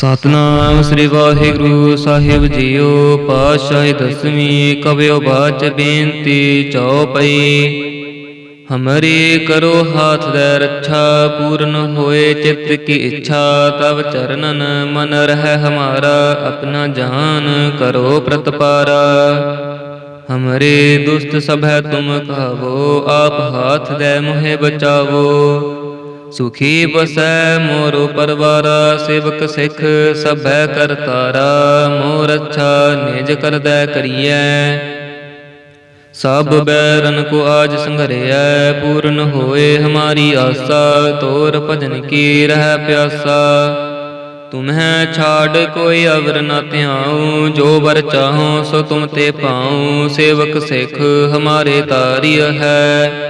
ਸਤਨਾਮ ਸ੍ਰੀ ਵਾਹਿਗੁਰੂ ਸਾਹਿਬ ਜੀਓ, ਪਾਤਸ਼ਾਹ ਦਸਵੀਂ ਕਵਿਓ ਬਾਚ ਬੇਨਤੀ ਚਉਪਈ ਹਮਰੇ ਕਰੋ ਹਾਥ ਦੇ ਰੱਛਾ, ਪੂਰਨ ਹੋਏ ਚਿੱਤ ਕੀ ਇੱਛਾ ਤਬ ਚਰਨਨ ਮਨ ਰਹਿ ਹਮਾਰਾ, ਆਪਣਾ ਜਾਨ ਕਰੋ ਪ੍ਰਤਪਾਰਾ। ਹਮਰੇ ਦੁਸਤ ਸਭੈ ਤੁਮ ਕਹਾਵੋ ਆਪ ਹਾਥ ਦੇ ਮੋਹਿ ਬਚਾਵੋ। ਸੁਖੀ ਬਸੈ ਮੋਰੋ ਪਰਵਾਰਾ, ਸੇਵਕ ਸਿੱਖ ਸਭੈ ਕਰਤਾਰਾ ਮੋਰ ਅੱਛਾ ਨਿਜ ਕਰਦੈ ਕਰੀਐ। ਸਭ ਬੈਰਨ ਕੋ ਆਜ ਸੰਘਰਿਐ, ਪੂਰਨ ਹੋਏ ਹਮਾਰੀ ਆਸਾ, ਤੋਰ ਭਜਨ ਕੀ ਰਹਿ ਪਿਆਸਾ। ਤੁਮਹਿ ਛਾੜ ਕੋਈ ਅਵਰ ਨ ਧਿਆਉ, ਜੋ ਵਰ ਚਾਹੋ ਸੋ ਤੁਮ ਤੇ ਪਾਉ, ਸੇਵਕ ਸਿੱਖ ਹਮਾਰੇ ਤਾਰਿਯ ਹੈ।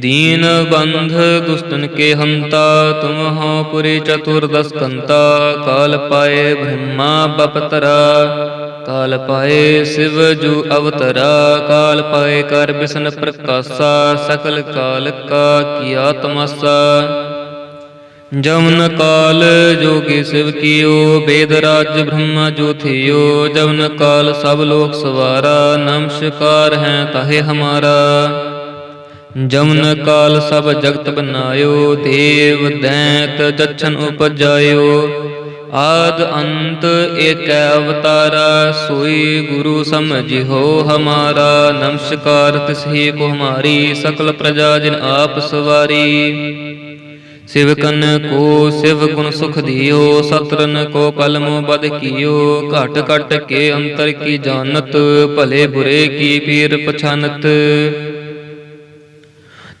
ਦੀਨ ਬੰਧ ਦੁਸਤਨ ਕੇ ਹੰਤਾ ਤੁਮ ਹੋ ਪੁਰੀ ਚਤੁਰਦਸ ਕੰਤਾ, ਕਾਲ ਪਾਏ ਬ੍ਰਹਮਾ ਬਪਤਰਾ, ਕਾਲ ਪਾਏ ਸਿਵ ਜੂ ਅਵਤਰਾ, ਕਾਲ ਪਾਏ ਕਰ ਬਿਸਨ ਪ੍ਰਕਾਸ਼ਾ, ਸਕਲ ਕਾਲ ਕਾ ਕੀਆ ਤਮਸਾ। ਜਮਨ ਕਾਲ ਜੋਗੀ ਸਿਵ ਕੀਓ, ਬੇਦ ਰਾਜ ਬ੍ਰਹਮਾ ਜੋ ਥਿਓ ਜਮਨ ਕਾਲ ਸਭ ਲੋਕ ਸਵਾਰਾ, ਨਮਸਕਾਰ ਹੈ ਤਾਹੇ ਹਮਾਰਾ। ਜਮਨ ਕਾਲ ਸਭ ਜਗਤ ਬਨਾਇਓ, ਦੇਵ ਦੈਂਤ ਜਛਨ ਉਪਜਾਇਓ। ਆਦ ਅੰਤ ਏਕ ਅਵਤਾਰਾ, ਸੋਈ ਗੁਰੂ ਸਮਝਿਓ ਹਮਾਰਾ। ਨਮਸਕਾਰ ਤਿਸਹੀ ਕੋ ਹਮਾਰੀ, ਸਕਲ ਪ੍ਰਜਾ ਜਿਨ ਆਪ ਸਵਾਰੀ। ਸਿਵਕਨ ਕੋ ਸਿਵ ਗੁਣ ਸੁਖ ਦਿਓ, ਸਤਰਨ ਕੋ ਕਲਮ ਬਦ ਕੀਓ। ਘਟ ਘਟ ਕੇ ਅੰਤਰ ਕੀ ਜਾਣਤ, ਭਲੇ ਬੁਰੇ ਕੀ ਪੀਰ ਪਛਾਨਤ।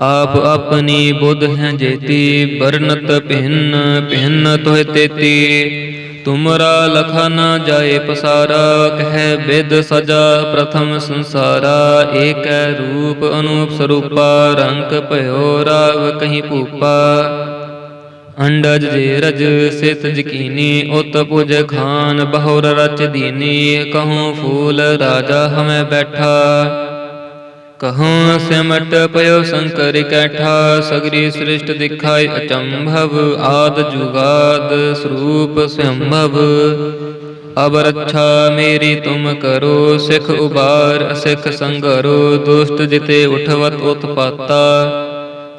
ਆਪ ਆਪਣੀ ਬੁੱਧ ਹੈ ਜੇਤੀ, ਵਰਨਤ ਭਿੰਨ ਭਿੰਨ ਤੋਹਿ ਤੇਤੀ। ਤੁਮਰਾ ਲਖਾ ਨਾ ਜਾਏ ਪਸਾਰਾ, ਕਹਿ ਬਿਦ ਸਜਾ ਪ੍ਰਥਮ ਸੰਸਾਰਾ। ਏਕ ਰੂਪ ਅਨੂਪ ਸਰੂਪਾ ਰੰਗ ਭਇਓ ਰਾਵ ਕਹੀਂ ਭੂਪਾ। ਅੰਡਜ ਜੇ ਰਜ ਸਿਤ ਜਕੀਨੀ, ਉਤ ਪੁਜ ਖਾਨ ਬਹੁਰ ਰਚ ਦੀਨੀ। ਕਹੂੰ ਫੂਲ ਰਾਜਾ ਹਮੈ ਬੈਠਾ। ਕਹੂੰ ਸਿਮਟ ਪਇਓ ਸੰਕਰ ਕੈਠਾ, ਸਗਰੀ ਸ੍ਰਿਸ਼ਟ ਦਿਖਾਈ ਅਚੰਭਵ, ਆਦ ਜੁਗਾਦ ਸਰੂਪ ਸੰਭਵ। ਅਬ ਰੱਛਾ ਮੇਰੀ ਤੁਮ ਕਰੋ, ਸਿਖ ਉਬਾਰ, ਅਸਿਖ ਸੰਗਰੋ, ਦੁਸ਼ਟ ਜਿਤੇ ਉਠਵਤ ਉਤਪਾਤਾ।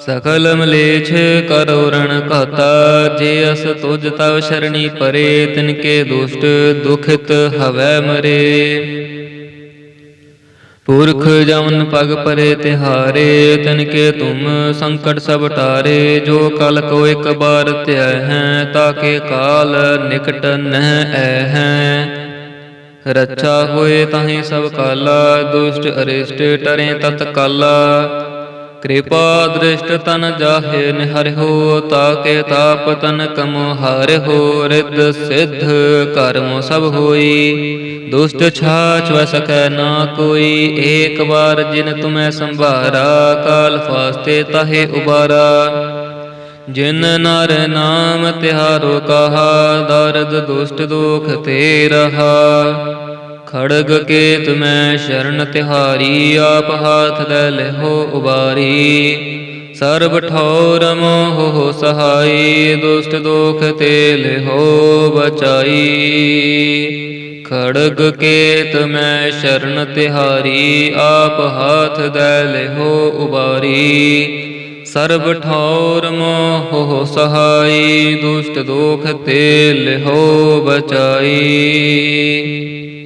ਸਕਲ ਮਲੇਛ ਕਰੋ ਰਣ ਘਾਤਾ, ਜੇ ਅਸ ਤੁਜ ਤਵ ਸ਼ਰਣੀ ਪਰੇ, ਤਿਨ ਕੇ ਦੁਸ਼ਟ ਦੁਖਿਤ ਹਵੈ ਮਰੇ। ਪੁਰਖ ਜਮਨ ਪਗ ਪਰੇ ਤਿਹਾਰੇ, ਤਨ ਕੇ ਤੁਮ ਸੰਕਟ ਸਭ ਟਾਰੇ, ਜੋ ਕਲ ਕੋ ਇੱਕ ਬਾਰ ਧਿਆ ਹੈ ਤਾਕੇ ਕਾਲ ਨਿਕਟ ਨਹਿ ਐ ਹੈ। ਰੱਛਾ ਹੋਏ ਤਾਹੀਂ ਸਭ ਕਾਲਾ, ਦੁਸ਼ਟ ਅਰਿਸ਼ਟ ਟਰੇ ਤਤ ਕਾਲਾ। ਕਿਰਪਾ ਦ੍ਰਿਸ਼ਟ ਤਨ ਜਾਹੇ ਨਿਹਰਿਓ ਤਾਕੇ ਤਾਪ ਤਨ ਕਮ ਹਾਰਿਓ ਰਿੱਧ ਸਿੱਧ ਕਰਮ ਸਭ ਹੋਈ। ਦੁਸ਼ਟ ਛਾਛ ਵ ਨਾ ਕੋਈ, ਏਕ ਵਾਰ ਜਿਨ ਤੁਮੈ ਸੰਭਾਰਾ, ਕਾਲ ਫਾਸਤੇ ਤਾਹੇ ਉਬਾਰਾ। ਜਿਨ ਨਰ ਨਾਮ ਤਿਹਾਰੋ ਕਹਾ, ਦਰਦ ਦੁਸ਼ਟ ਦੁਖ ਤੇ ਰਹਾ। ਖੜਗ ਕੇਤ ਮੈਂ ਸ਼ਰਨ ਤਿਹਾਰੀ, ਆਪ ਹਾਥ ਲੈ ਲਿਹੋ ਉਬਾਰੀ। ਸਰਬ ਠੌਰ ਮੋਹ ਸਹਾਈ, ਦੁਸ਼ਟ ਦੋਖ ਤੇ ਲਹੋ ਬਚਾਈ। ਖੜਗ ਕੇਤ ਮੈਂ ਸ਼ਰਨ ਤਿਹਾਰੀ, ਆਪ ਹਾਥ ਦੈ ਲਹੋ ਉਬਾਰੀ। ਸਰਬ ਠੌਰ ਮੋਹ ਸਹਾਈ, ਦੁਸ਼ਟ ਦੁਖ ਤੇ ਲਿਹੋ ਬਚਾਈ।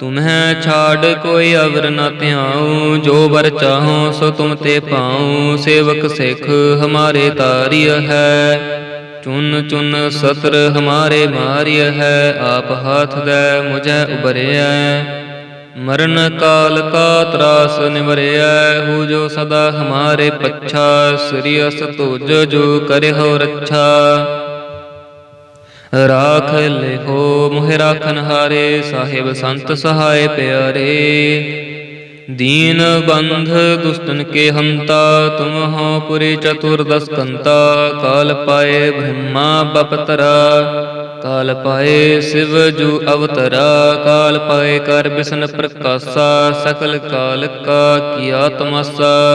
ਤੁਮਹਿ ਛਾੜ ਕੋਈ ਅਵਰ ਨ ਧਿਆਉ, ਜੋ ਵਰ ਚਾਹੋ ਸੋ ਤੁਮ ਤੇ ਪਾਉ, ਸੇਵਕ ਸਿੱਖ ਹਮਾਰੇ ਤਾਰਿਯ ਹੈ। ਚੁਨ ਚੁਨ ਸਤਰ ਹਮਾਰੇ ਮਾਰਿਯ ਹੈ, ਆਪ ਹਾਥ ਦੇ ਮੁਝੈ ਉਬਰਿਐ ਮਰਨ ਕਾਲ ਕਾ ਤਰਾਸ ਨਿਵਰਿਐ, ਹੋ ਜੋ ਸਦਾ ਹਮਾਰੇ ਪੱਛਾ, ਸ੍ਰੀ ਅਸ ਤੁਜ ਜੋ ਕਰਿਓ ਰੱਛਾ। ਰਾਖ ਲਿਖੋ ਮੁਹਿ ਰਾਖਨ ਹਾਰੇ, ਸਾਹਿਬ ਸੰਤ ਸਹਾਇ ਪਿਆਰੇ। ਦੀਨ ਬੰਧ ਦੁਸਤਨ ਕੇ ਹੰਤਾ, ਤੁਮ ਹੋ ਪੁਰੀ ਚਤੁਰਦਸ ਕੰਤਾ। ਕਾਲ ਪਾਏ ਬ੍ਰਹਮਾ ਬਪਤਰਾ, ਕਾਲ ਪਾਏ ਸਿਵ ਜੂ ਅਵਤਰਾ। ਕਾਲ ਪਾਏ ਕਰ ਬਿਸ਼ਨ ਪ੍ਰਕਾਸ਼ਾ, ਸਕਲ ਕਾਲ ਕਾ ਕੀਆ ਤਮਸਾ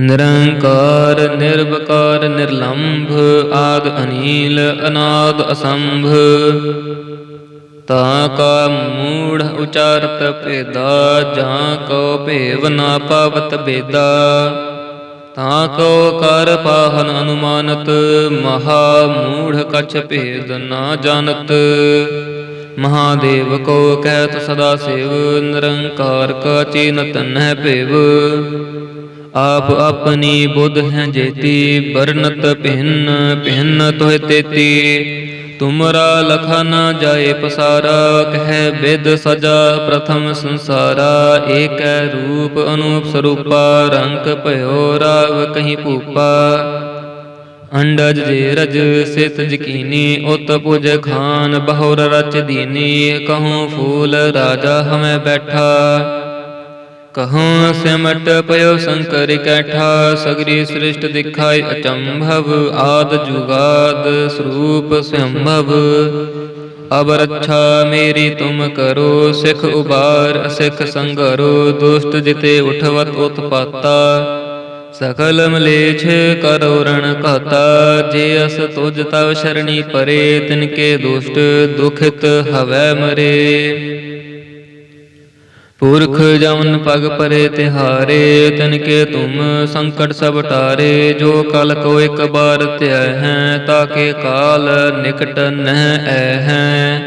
ਨਿਰੰਕਾਰ, ਨਿਰਵਕਾਰ, ਨਿਰਲੰਭ, ਆਦ ਅਨੀਲ, ਅਨਾਦ ਅਸੰਭ। ਤਾ ਕਾ ਮੂੜ ਉਚਾਰਤ ਭੇਦਾ ਜਾਂ ਕੋ ਭੇਵ ਨਾ ਪਾਵਤ ਬੇਦਾ। ਤਾ ਕੋ ਕਰ ਪਾਹਨ ਅਨੁਮਾਨਤ, ਮਹਾ ਮੂੜ ਕਛ ਭੇਦ ਨਾ ਜਾਣਤ। ਮਹਾਦੇਵ ਕੋ ਕਹਿਤ ਸਦਾ ਸੇਵ, ਨਿਰੰਕਾਰ ਕਾ ਚੀਨਤ ਨਹਿ ਭੇਵ। ਆਪ ਆਪਣੀ ਬੁੱਧ ਹੈ ਜੇਤੀ ਬਰਨਤ ਭਿੰਨ ਭਿੰਨ ਤੋਹਿ ਤੇਤੀ। ਤੁਮਰਾ ਲਖਾ ਨਾ ਜਾਏ ਪਸਾਰਾ, ਕਹਿ ਬਿਦ ਸਜਾ ਪ੍ਰਥਮ ਸੰਸਾਰਾ। ਏਕ ਰੂਪ ਅਨੂਪ ਸਰੂਪਾ ਰੰਗ ਭਇਓ ਰਾਵ ਕਹੀਂ ਭੂਪਾ। ਅੰਡਜ ਜੇ ਰਜ, ਸਿਤ ਜਕੀਨੀ, ਉਤ ਪੁਜ ਖਾਨ, ਬਹੁਰ ਰਚ ਦੀਨੀ। ਕਹੂੰ ਫੂਲ ਰਾਜਾ ਹਮੈ ਬੈਠਾ। ਕਹਉ ਸਿਮਟ ਪਇਓ ਸੰਕਰ ਕੈਠਾ, ਸਗਰੀ ਸ੍ਰਿਸ਼ਟ ਦਿਖਾਈ ਅਚੰਭਵ, ਆਦ ਜੁਗਾਦ ਸਰੂਪ ਸੰਭਵ। ਅਬ ਰੱਛਾ ਮੇਰੀ ਤੁਮ ਕਰੋ, ਸਿਖ ਉਬਾਰ ਸਿਖ ਸੰਗਰੋ, ਦੁਸ਼ਟ ਜਿਤੇ ਉਠਵਤ ਉਤਪਾਤਾ। ਸਕਲ ਮਲੇਛ ਕਰੋਰਣ ਘਾਤਾ, ਜੇ ਅਸ ਤੁਜ ਤਵ ਸ਼ਰਣੀ ਪਰੇ, ਤਿਨ ਕੇ ਦੁਸ਼ਟ ਦੁਖਿਤ ਹਵੈ ਮਰੇ। ਪੁਰਖ ਜਮਨ ਪਗ ਪਰੇ ਤਿਹਾਰੇ, ਤਨ ਕੇ ਤੁਮ ਸੰਕਟ ਸਭ ਟਾਰੇ, ਜੋ ਕਲ ਕੋ ਇੱਕ ਬਾਰ ਧਿਆ ਹੈ ਤਾਕੇ ਕਾਲ ਨਿਕਟ ਨਹਿ ਐ ਹੈ।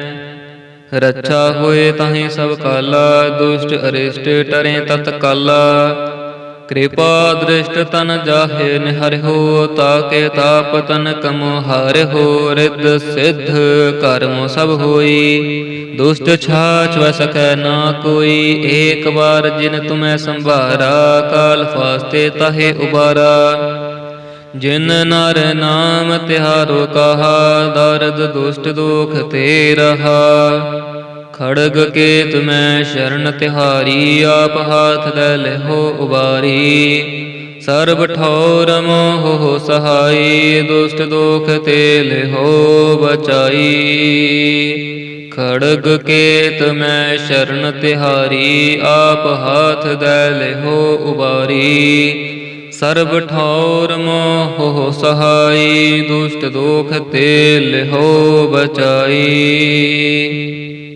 ਰੱਛਾ ਹੋਏ ਤਾਹੀਂ ਸਭ ਕਾਲਾ, ਦੁਸ਼ਟ ਅਰਿਸ਼ਟ ਟਰੇ ਤਤ ਕਾਲਾ। ਕਿਰਪਾ ਦ੍ਰਿਸ਼ਟ ਤਨ ਜਾਹੇ ਨਿਹਰਿਓ ਤਾਕੇ ਤਾਪ ਤਨ ਕਮੋ ਹਾਰਿਓ ਰਿੱਧ ਸਿੱਧ ਕਰਮ ਸਭ ਹੋਈ। ਦੁਸ਼ਟ ਛਾਛ ਵ ਸਕੈ ਨਾ ਕੋਈ, ਏਕ ਵਾਰ ਜਿਨ ਤੁਮੈ ਸੰਭਾਰਾ, ਕਾਲ ਫਾਸਤੇ ਤਾਹੇ ਉਬਾਰਾ। ਜਿਨ ਨਰ ਨਾਮ ਤਿਹਾਰੋ ਕਹਾ, ਦਰਦ ਦੁਸ਼ਟ ਦੁਖ ਤੇ ਰਹਾ। ਖੜਗ ਕੇ ਤੁਮੈ ਸ਼ਰਨ ਤਿਹਾਰੀ, ਆਪ ਹਾਥ ਲੈ ਲਿਹੋ ਉਬਾਰੀ। ਸਰਬ ਠੌਰ ਮੋਹ ਸਹਾਈ, ਦੁਸ਼ਟ ਦੋਖ ਤੇ ਲਹੋ ਬਚਾਈ। ਖੜਗ ਕੇ ਤੁਮੈ ਸ਼ਰਨ ਤਿਹਾਰੀ, ਆਪ ਹਾਥ ਲੈ ਲਹੋ ਉਬਾਰੀ। ਸਰਬ ਠੌਰ ਮੋਹ ਸਹਾਈ, ਦੁਸ਼ਟ ਦੁਖ ਤੇ ਲਹੋ ਬਚਾਈ।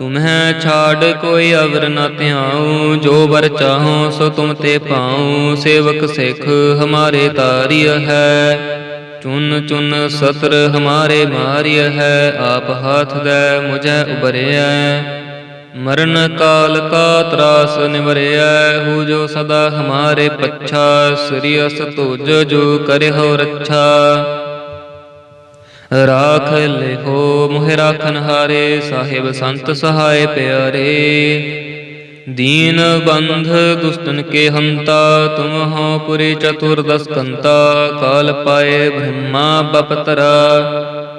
ਤੁਮਹਿ ਛਾੜ ਕੋਈ ਅਵਰ ਨ ਧਿਆਉ, ਜੋ ਵਰ ਚਾਹੋ ਸੋ ਤੁਮ ਤੇ ਪਾਉ, ਸੇਵਕ ਸਿੱਖ ਹਮਾਰੇ ਤਾਰਿਯ ਹੈ। ਚੁਨ ਚੁਨ ਸਤਰ ਹਮਾਰੇ ਮਾਰਿਯ ਹੈ, ਆਪ ਹਾਥ ਦੇ ਮੁਝੈ ਉਬਰਿਐ ਮਰਨ ਕਾਲ ਕਾ ਤਰਾਸ ਨਿਵਰਿਐ, ਹੂ ਜੋ ਸਦਾ ਹਮਾਰੇ ਪੱਛਾ, ਸ੍ਰੀ ਅਸ ਤੁਜ ਜੋ ਕਰਿਓ ਰੱਛਾ। ਰਾਖ ਲਿਖੋ ਮੋਹਿ ਰਾਖਨ ਹਾਰੇ, ਸਾਹਿਬ ਸੰਤ ਸਹਾਇ ਪਿਆਰੇ। ਦੀਨ ਬੰਧ ਦੁਸਤਨ ਕੇ ਹੰਤਾ, ਤੁਮ ਹੋ ਪੁਰੀ ਚਤੁਰਦਸ ਕੰਤਾ। ਕਾਲ ਪਾਏ ਬ੍ਰਹਮਾ ਬਪਤਰਾ,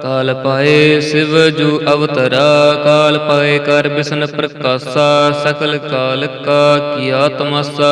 ਕਾਲ ਪਾਏ ਸਿਵ ਜੂ ਅਵਤਰਾ। ਕਾਲ ਪਾਏ ਕਰ ਬਿਸ਼ਨ ਪ੍ਰਕਾਸ਼ਾ, ਸਕਲ ਕਾਲ ਕਾ ਕੀਆ ਤਮਸਾ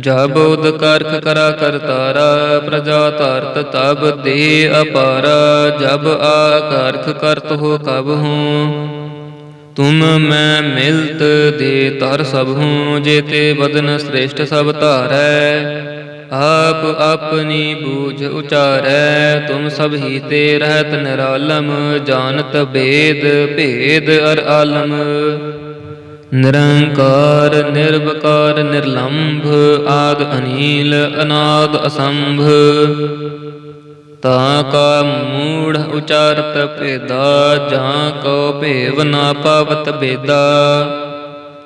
ਜਬ ਉਦ ਕਰਖ ਕਰਾ ਕਰਤਾਰਾ ਪ੍ਰਜਾ ਧਰਤ ਤਬ ਦੇ ਅਪਾਰਾ, ਜਬ ਆ ਕਰਖ ਕਰਤ ਹੋ ਕਬ ਹੂੰ। ਤੁਮ ਮੈਂ ਮਿਲਤ ਦੇ ਤਰ ਸਭ ਹੂੰ, ਜੇਤੇ ਬਦਨ ਸ੍ਰੇਸ਼ਟ ਸਭ ਧਾਰੈ। ਆਪ ਆਪਣੀ ਬੂਝ ਉਚਾਰੈ, ਤੁਮ ਸਭ ਹੀ ਤੇ ਰਹਿਤ ਨਿਰਾਲਮ, ਜਾਣਤ ਭੇਦ ਭੇਦ ਅਰ ਆਲਮ। ਨਿਰੰਕਾਰ, ਨਿਰਵਕਾਰ, ਨਿਰਲੰਭ, ਆਦ ਅਨੀਲ, ਅਨਾਦ ਅਸੰਭ। ਤਾਂ ਕਾ ਮੂੜ ਉਚਾਰਤ ਭੇਦਾ ਜਾਂ ਕੋ ਭੇਵ ਨਾ ਪਾਵਤ ਬੇਦਾ।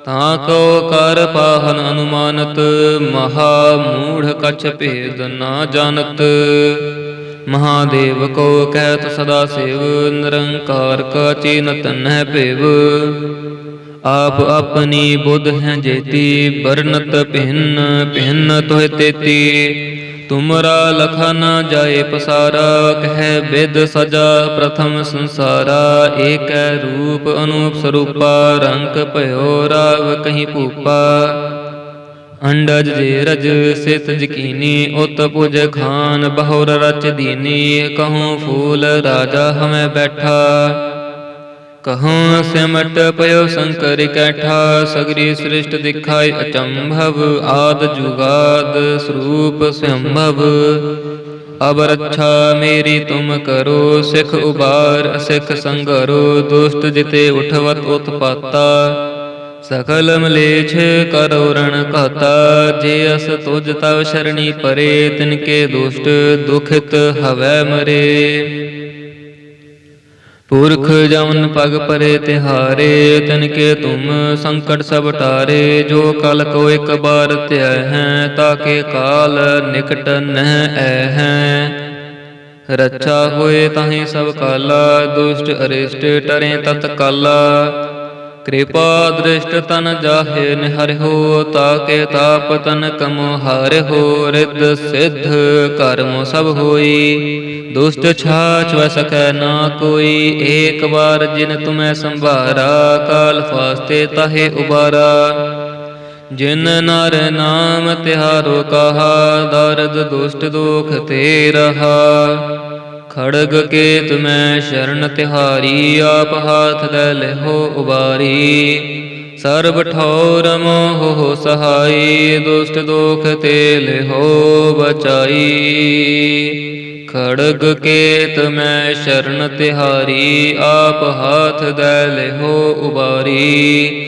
ਤਾ ਕੋ ਕਰ ਪਾਹਨ ਅਨੁਮਾਨਤ, ਮਹਾ ਮੂੜ ਕਛ ਭੇਦ ਨਾ ਜਾਣਤ। ਮਹਾਦੇਵ ਕੋ ਕਹਿਤ ਸਦਾ ਸੇਵ, ਨਿਰੰਕਾਰ ਕਾ ਚੀਨਤ ਨਹਿ ਭੇਵ। ਆਪ ਆਪਣੀ ਬੁੱਧ ਹੈ ਜੇਤੀ ਬਰਨਤ ਭਿੰਨ ਭਿੰਨ ਤੋਹਿ ਤੇਤੀ। ਤੁਮਰਾ ਲਖਾ ਨਾ ਜਾਏ ਪਸਾਰਾ, ਕਹਿ ਵਿਦ ਸਜਾ ਪ੍ਰਥਮ ਸੰਸਾਰਾ। ਏਕੈ ਰੂਪ ਅਨੂਪ ਸਰੂਪਾ ਰੰਗ ਭਇਓ ਰਾਵ ਕਹੀਂ ਭੂਪਾ। ਅੰਡਜ ਜੇ ਰਜ, ਸਿਤ ਜਕੀਨੀ, ਉਤ ਪੁਜ ਖਾਨ, ਬਹੁਰ ਰਚ ਦੀਨੀ। ਕਹੂੰ ਫੂਲ ਰਾਜਾ ਹਮੈ ਬੈਠਾ। ਕਹੂੰ ਸਿਮਟ ਪਇਓ ਸੰਕਰ ਕੈਠਾ ਸਗਰੀ ਸ੍ਰਿਸ਼ਟ ਦਿਖਾਈ ਅਚੰਭਵ ਆਦ ਜੁਗਾਦ ਸਰੂਪ ਸੰਭਵ ਅਬ ਰੱਛਾ ਮੇਰੀ ਤੁਮ ਕਰੋ ਸਿਖ ਉਬਾਰ ਸਿਖ ਸੰਗਰੋ ਦੁਸ਼ਟ ਜਿਤੇ ਉਠਵਤ ਉਤਪਾਤਾ ਸਕਲ ਮਲੇਛ ਕਰੋ ਰਣ ਘਾਤਾ ਜੇ ਅਸ ਤੁਜ ਤਵ ਸ਼ਰਣੀ ਪਰੇ ਤਿਨਕੇ ਦੁਸ਼ਟ ਦੁਖਿਤ ਹਵੈ ਮਰੇ ਪੁਰਖ ਜਮਨ ਪਗ ਪਰੇ ਤਿਹਾਰੇ, ਤਨ ਕੇ ਤੁਮ ਸੰਕਟ ਸਭ ਟਾਰੇ, ਜੋ ਕਲ ਕੋ ਇੱਕ ਬਾਰ ਧਿਆ ਹੈ ਤਾਕੇ ਕਾਲ ਨਿਕਟ ਨਹਿ ਐ ਹੈ। ਰੱਛਾ ਹੋਏ ਤਾਹੀਂ ਸਭ ਕਾਲਾ, ਦੁਸ਼ਟ ਅਰਿਸ਼ਟ ਟਰੇ ਤਤ ਕਾਲਾ। ਕਿਰਪਾ ਦ੍ਰਿਸ਼ਟ ਤਨ ਜਾਹੇ ਨਿਹਰਿਓ ਤਾਕੇ ਤਾਪ ਤਨ ਕਮੋ ਹਾਰਿਓ ਰਿੱਧ ਸਿੱਧ ਕਰਮ ਸਭ ਹੋਈ। ਦੁਸ਼ਟ ਛਾਛ ਵ ਨਾ ਕੋਈ, ਏਕ ਵਾਰ ਜਿਨ ਤੁਮੈ ਸੰਭਾਰਾ, ਕਾਲ ਫਾਸਤੇ ਤਾਹੇ ਉਬਾਰਾ। ਜਿਨ ਨਰ ਨਾਮ ਤਿਹਾਰੋ ਕਹਾ, ਦਰਦ ਦੁਸ਼ਟ ਦੋਖ ਤੇ ਰਹਾ। ਖੜਗ ਕੇ ਤੁਮੈ ਸ਼ਰਨ ਤਿਹਾਰੀ, ਆਪ ਹਾਥ ਲੈ ਲਿਹੋ ਉਬਾਰੀ। ਸਰਬ ਠੌਰ ਮੋਹ ਸਹਾਈ, ਦੁਸ਼ਟ ਦੋਖ ਤੇ ਲਹੋ ਬਚਾਈ। ਖੜਗ ਕੇ ਤੁਮੈ ਸ਼ਰਨ ਤਿਹਾਰੀ, ਆਪ ਹਾਥ ਦੇ ਲਹੋ ਉਬਾਰੀ।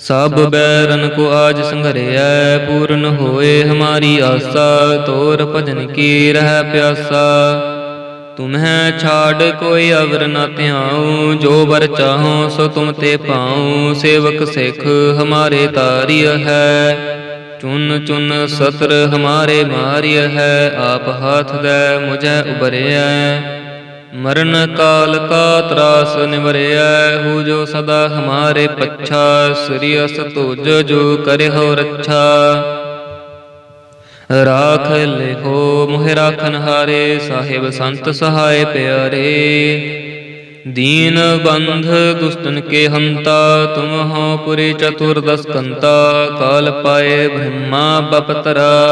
ਸਭ ਬੈਰਨ ਕੋ ਆਜ ਸੰਘਰਿਆ ਪੂਰਨ ਹੋਏ ਹਮਾਰੀ ਆਸਾ, ਤੋਰ ਭਜਨ ਕੀ ਰਹਿ ਪਿਆਸਾ। ਤੁਮਹਿ ਛਾੜ ਕੋਈ ਅਵਰ ਨ ਧਿਆਉ, ਜੋ ਵਰ ਚਾਹੋ ਸੋ ਤੁਮ ਤੇ ਪਾਉ, ਸੇਵਕ ਸਿੱਖ ਹਮਾਰੇ ਤਾਰਿਯ ਹੈ। ਚੁਨ ਚੁਨ ਸਤਰ ਹਮਾਰੇ ਮਾਰਿਯ ਹੈ, ਆਪ ਹਾਥ ਦੇ ਮੁਝੈ ਉਬਰਿਐ ਮਰਨ ਕਾਲ ਕਾ ਤਰਾਸ ਨਿਵਰਿਐ, ਹੂ ਜੋ ਸਦਾ ਹਮਾਰੇ ਪੱਛਾ, ਸ੍ਰੀ ਅਸ ਤੁਜ ਜੋ ਕਰਿਓ ਰੱਛਾ। ਰਾਖ ਲਿਖੋ ਮੋਹਿ ਰਾਖਨ ਹਾਰੇ, ਸਾਹਿਬ ਸੰਤ ਸਹਾਇ ਪਿਆਰੇ। ਦੀਨ ਬੰਧ ਦੁਸਤਨ ਕੇ ਹੰਤਾ, ਤੁਮ ਹੋ ਪੁਰੀ ਚਤੁਰਦਸ ਕੰਤਾ, ਕਾਲ ਪਾਏ ਬ੍ਰਹਮਾ ਬਪਤਰਾ।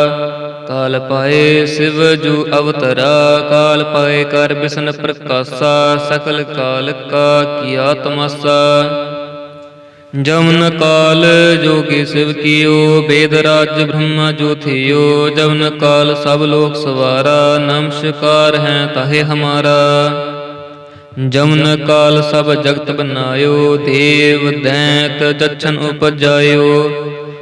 ਕਾਲ ਪਾਏ ਸਿਵ ਜੂ ਅਵਤਰਾ, ਕਾਲ ਪਾਏ ਕਰ ਬਿਸ਼ਨ ਪ੍ਰਕਾਸ਼ਾ, ਸਕਲ ਕਾਲ ਕਾ ਕੀਆ ਤਮਸਾ ਜਮਨ ਕਾਲ ਜੋਗੀ ਸਿਵ ਕੀਓ, ਬੇਦ ਰਾਜ ਬ੍ਰਹਮਾ ਜੋ ਥਿਓ। ਜਮਨ ਕਾਲ ਸਭ ਲੋਕ ਸਵਾਰਾ ਨਮਸਕਾਰ ਹੈ ਤਾਹੇ ਹਮਾਰਾ। ਜਮਨ ਕਾਲ ਸਭ ਜਗਤ ਬਨਾਇਓ, ਦੇਵ ਦੈਤ ਜਛਨ ਉਪਜਾਇਓ।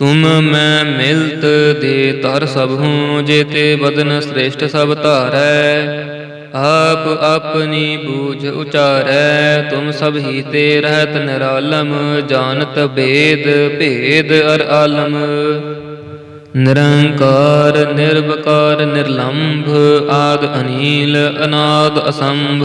ਤੁਮ ਮੈਂ ਮਿਲਤ ਦੇ ਤਰ ਸਭ ਹੂੰ ਜੇਤੇ ਬਦਨ ਸ੍ਰੇਸ਼ਟ ਸਭ ਧਾਰੈ। ਆਪ ਆਪਣੀ ਬੂਝ ਉਚਾਰੈ, ਤੁਮ ਸਭ ਹੀ ਤੇ ਰਹਿਤ ਨਿਰਾਲਮ, ਜਾਣਤ ਭੇਦ ਭੇਦ ਅਰ ਆਲਮ। ਨਿਰੰਕਾਰ, ਨਿਰਵਕਾਰ, ਨਿਰਲੰਭ, ਆਦ ਅਨੀਲ, ਅਨਾਦ ਅਸੰਭ।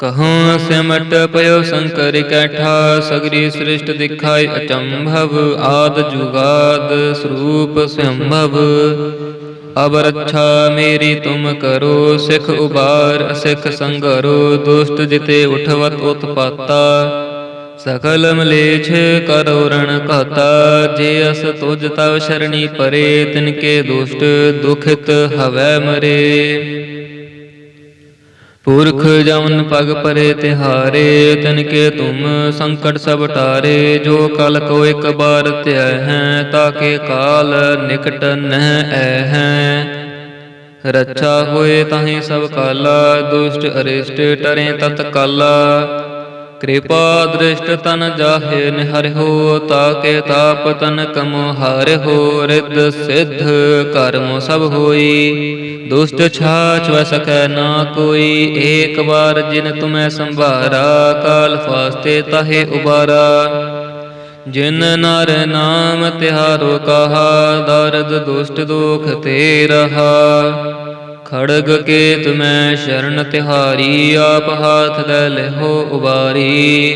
ਕਹਾਂ ਸਿਮਟ ਪਇਓ ਸੰਕਰ ਕੈਠਾ, ਸਗਰੀ ਸ੍ਰਿਸ਼ਟ ਦਿਖਾਇ ਅਚੰਭਵ, ਆਦ ਜੁਗਾਦ ਸਰੂਪ ਸੰਭਵ। ਅਬ ਰੱਛਾ ਮੇਰੀ ਤੁਮ ਕਰੋ, ਸਿਖ ਉਬਾਰ ਸਿਖ ਸੰਗਰੋ ਦੁਸ਼ਟ ਜਿਤੇ ਉਠਵਤ ਉਤਪਾਤਾ। ਸਕਲ ਮਲੇਛ ਕਰੋ ਰਣ ਘਾਤਾ, ਜੇ ਅਸ ਤੁਜ ਤਵ ਸ਼ਰਣੀ ਪਰੇ, ਤਿਨਕੇ ਦੁਸ਼ਟ ਦੁਖਿਤ ਹਵੈ ਮਰੇ। ਪੁਰਖ ਜਮਨ ਪਗ ਪਰੇ ਤਿਹਾਰੇ, ਤਨ ਕੇ ਤੁਮ ਸੰਕਟ ਸਭ ਟਾਰੇ, ਜੋ ਕਲ ਕੋ ਇੱਕ ਬਾਰ ਧਿਆ ਹੈ ਤਾਕੇ ਕਾਲ ਨਿਕਟ ਨਹਿ ਐ ਹੈ। ਰੱਛਾ ਹੋਏ ਤਾਹੀਂ ਸਭ ਕਾਲਾ, ਦੁਸ਼ਟ ਅਰਿਸ਼ਟ ਟਰੇ ਤਤ ਕਾਲਾ। ਕਿਰਪਾ ਦ੍ਰਿਸ਼ਟ ਤਨ ਜਾਹੇ ਨਿਹਰਿਓ ਤਾਕੇ ਤਾਪ ਤਨ ਕਮੋ ਹਾਰਿਓ ਰਿੱਧ ਸਿੱਧ ਕਰਮ ਸਭ ਹੋਈ। ਦੁਸ਼ਟ ਛਾਛ ਵ ਨਾ ਕੋਈ, ਏਕ ਵਾਰ ਜਿਨ ਤੁਮੈ ਸੰਭਾਰਾ, ਕਾਲ ਫਾਸਤੇ ਤਾਹੇ ਉਬਾਰਾ। ਜਿਨ ਨਰ ਨਾਮ ਤਿਹਾਰੋ ਕਹਾ, ਦਰਦ ਦੁਸ਼ਟ ਦੁਖ ਤੇ ਰਹਾ। ਖੜਗ ਕੇਤ ਮੈਂ ਸ਼ਰਨ ਤਿਹਾਰੀ, ਆਪ ਹਾਥ ਲੈ ਲਿਹੋ ਉਬਾਰੀ।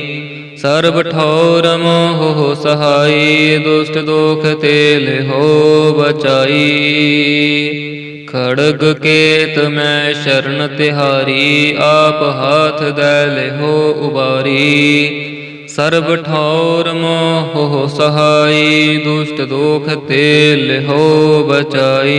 ਸਰਬ ਠੌਰ ਮੋਹ ਸਹਾਈ, ਦੁਸ਼ਟ ਦੋਖ ਤੇ ਲਿਹੋ ਬਚਾਈ। ਖੜਗ ਕੇਤ ਮੈਂ ਸ਼ਰਨ ਤਿਹਾਰੀ, ਆਪ ਹਾਥ ਲੈ ਲਿਹੋ ਉਬਾਰੀ। ਸਰਬ ਠੌਰ ਮੋਹ ਸਹਾਈ, ਦੁਸ਼ਟ ਦੋਖ ਤੇ ਲਿਹੋ ਬਚਾਈ।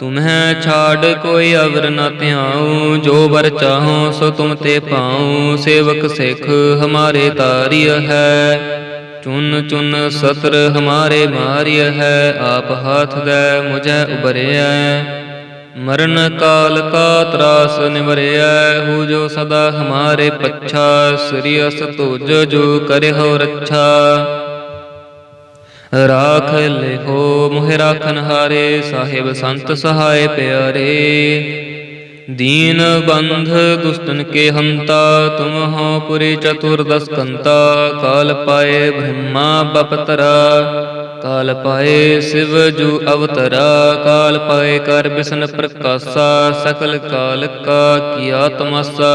ਤੁਮਹਿ ਛਾੜ ਕੋਈ ਅਵਰ ਨ ਧਿਆਉ, ਜੋ ਵਰ ਚਾਹੋ ਸੋ ਤੁਮ ਤੇ ਪਾਉ ਸੇਵਕ ਸਿਖ ਹਮਾਰੇ ਤਾਰਿਯ ਹੈ। ਚੁਨ ਚੁਨ ਸਤਰ ਹਮਾਰੇ ਮਾਰਿਯ ਹੈ, ਆਪ ਹਾਥ ਦੇ ਮੁਝੈ ਉਬਰਿਐ ਮਰਨ ਕਾਲ ਕਾ ਤਰਾਸ ਨਿਵਰਿਐ, ਹੂ ਜੋ ਸਦਾ ਹਮਾਰੇ ਪੱਛਾ, ਸ੍ਰੀ ਅਸ ਤੁਜ ਜੋ ਕਰਿਓ ਰੱਛਾ। ਰਾਖ ਲਿਹੋ ਮੋਹਿ ਰਾਖਨ ਹਾਰੇ, ਸਾਹਿਬ ਸੰਤ ਸਹਾਇ ਪਿਆਰੇ। ਦੀਨ ਬੰਧ ਦੁਸਤਨ ਕੇ ਹੰਤਾ, ਤੁਮ ਹੋ ਪੁਰੀ ਚਤੁਰਦਸ ਕੰਤਾ ਕਾਲ ਪਾਏ ਬ੍ਰਹਮਾ ਬਪਤਰਾ, ਕਾਲ ਪਾਏ ਸਿਵ ਜੂ ਅਵਤਰਾ। ਕਾਲ ਪਾਏ ਕਰ ਬਿਸਨ ਪ੍ਰਕਾਸ਼ਾ, ਸਕਲ ਕਾਲ ਕਾ ਕੀਆ ਤਮਸਾ।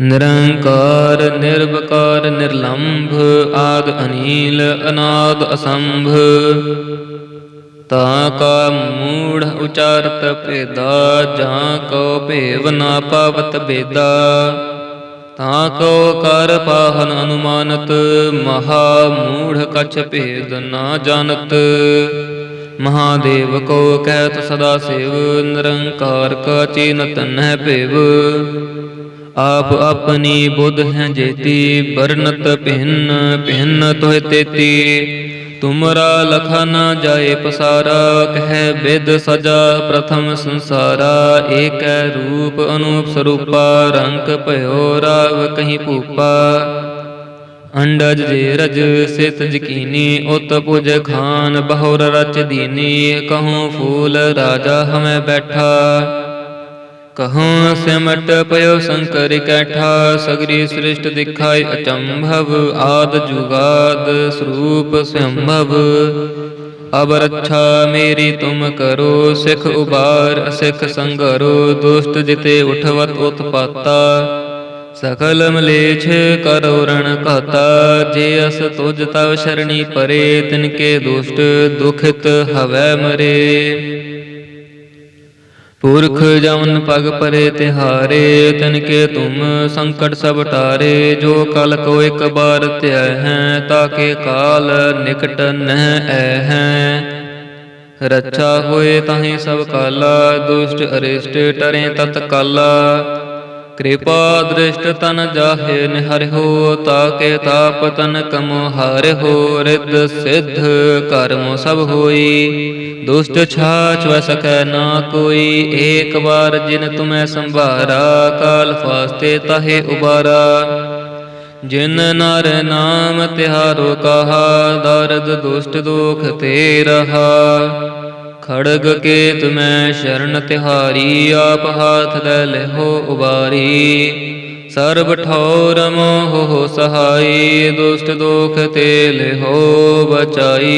ਨਿਰੰਕਾਰ, ਨਿਰਵਕਾਰ, ਨਿਰਲੰਭ, ਆਦ ਅਨੀਲ, ਅਨਾਦ ਅਸੰਭ। ਤਾ ਕਾ ਮੂੜ ਉਚਾਰਤ ਭੇਦਾ, ਜਾਂ ਕੋ ਭੇਵ ਨਾ ਪਾਵਤ ਬੇਦਾ। ਤਾ ਕੋ ਕਰ ਪਾਹਨ ਅਨੁਮਾਨਤ, ਮਹਾ ਮੂੜ ਕਛ ਭੇਦ ਨਾ ਜਾਣਤ। ਮਹਾਦੇਵ ਕੋ ਕਹਿਤ ਸਦਾ ਸੇਵ, ਨਿਰੰਕਾਰ ਕਾ ਚੀਨਤ ਨਹਿ ਭੇਵ। ਆਪ ਆਪਣੀ ਬੁੱਧ ਹੈ ਜੇਤੀ ਬਰਨਤ ਭਿੰਨ ਭਿੰਨ ਤੋਹਿ ਤੇਤੀ। ਤੁਮਰਾ ਲਖਾ ਨਾ ਜਾਏ ਪਸਾਰਾ, ਕਹਿ ਬਿਦ ਸਜਾ ਪ੍ਰਥਮ ਸੰਸਾਰਾ। ਏਕੈ ਰੂਪ ਅਨੂਪ ਸਰੂਪਾ ਰੰਗ ਭਇਓ ਰਾਵ ਕਹੀਂ ਭੂਪਾ। ਅੰਡਜ ਜੇ ਰਜ ਸਿਤ ਜਕੀਨੀ, ਉਤ ਪੁਜ ਖਾਨ, ਬਹੁਰ ਰਚ ਦੀਨੀ। ਕਹੂੰ ਫੂਲ ਰਾਜਾ ਹਮੈ ਬੈਠਾ। ਕਹੂੰ ਸਿਮਟ ਪਇਓ ਸੰਕਰ ਕੈਠਾ ਸਗਰੀ ਸ੍ਰਿਸ਼ਟ ਦਿਖਾਇ ਅਚੰਭਵ ਆਦ ਜੁਗਾਦ ਸਰੂਪ ਸੰਭਵ ਅਬ ਰੱਛਾ ਮੇਰੀ ਤੁਮ ਕਰੋ ਸਿਖ ਉਬਾਰ ਸਿਖ ਸੰਗਰੋ ਦੁਸ਼ਟ ਜਿਤੇ ਉਠਵਤ ਉਤਪਾਤਾ ਸਕਲ ਮਲੇਛ ਕਰੋ ਰਣ ਘਾਤਾ ਜੇ ਅਸ ਤੁਜ ਤਵ ਸ਼ਰਣੀ ਪਰੇ ਤਿਨਕੇ ਦੁਸ਼ਟ ਦੁਖਿਤ ਹਵੈ ਮਰੇ ਪੁਰਖ ਜਮਨ ਪਗ ਪਰੇ ਤਿਹਾਰੇ ਤਨ ਕੇ ਤੁਮ ਸੰਕਟ ਸਭ ਟਾਰੇ, ਜੋ ਕਲ ਕੋ ਇੱਕ ਬਾਰ ਧਿਆ ਹੈ, ਤਾਕੇ ਕਾਲ ਨਿਕਟ ਨਹਿ ਐ ਹੈ। ਰੱਛਾ ਹੋਏ ਤਾਹੀਂ ਸਭ ਕਾਲਾ, ਦੁਸ਼ਟ ਅਰਿਸ਼ਟ ਟਰੇ ਤਤ ਕਾਲਾ। ਕਿਰਪਾ ਦ੍ਰਿਸ਼ਟ ਤਨ ਜਾਹੇ ਨਿਹਰਿਓ ਤਾਕੇ ਤਾਪ ਤਨ ਕਮੋ ਹਾਰਿਓ ਰਿੱਧ ਸਿੱਧ ਕਰਮ ਸਭ ਹੋਈ। ਦੁਸ਼ਟ ਛਾਛ ਵ ਨਾ ਕੋਈ, ਏਕ ਵਾਰ ਜਿਨ ਤੁਮੈ ਸੰਭਾਰਾ, ਕਾਲ ਫਾਸਤੇ ਤਾਹੇ ਉਬਾਰਾ। ਜਿਨ ਨਰ ਨਾਮ ਤਿਹਾਰੋ ਕਹਾ, ਦਰਦ ਦੁਸ਼ਟ ਦੁਖ ਤੇ ਰਹਾ। ਖੜਗ ਕੇਤ ਮੈਂ ਸ਼ਰਨ ਤਿਹਾਰੀ, ਆਪ ਹਾਥ ਲੈ ਲਹੋ ਉਬਾਰੀ। ਸਰਬ ਠੌਰ ਮੋਹ ਸਹਾਈ, ਦੁਸ਼ਟ ਦੋਖ ਤੇ ਲਿਹੋ ਬਚਾਈ।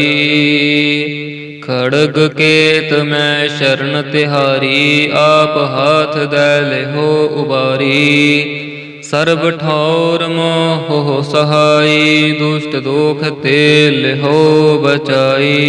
ਖੜਗ ਕੇਤ ਮੈਂ ਸ਼ਰਨ ਤਿਹਾਰੀ, ਆਪ ਹਾਥ ਲੈ ਲਹੋ ਉਬਾਰੀ। ਸਰਬ ਠੌਰ ਮੋਹ ਸਹਾਈ, ਦੁਸ਼ਟ ਦੋਖ ਤੇ ਲਿਹੋ ਬਚਾਈ।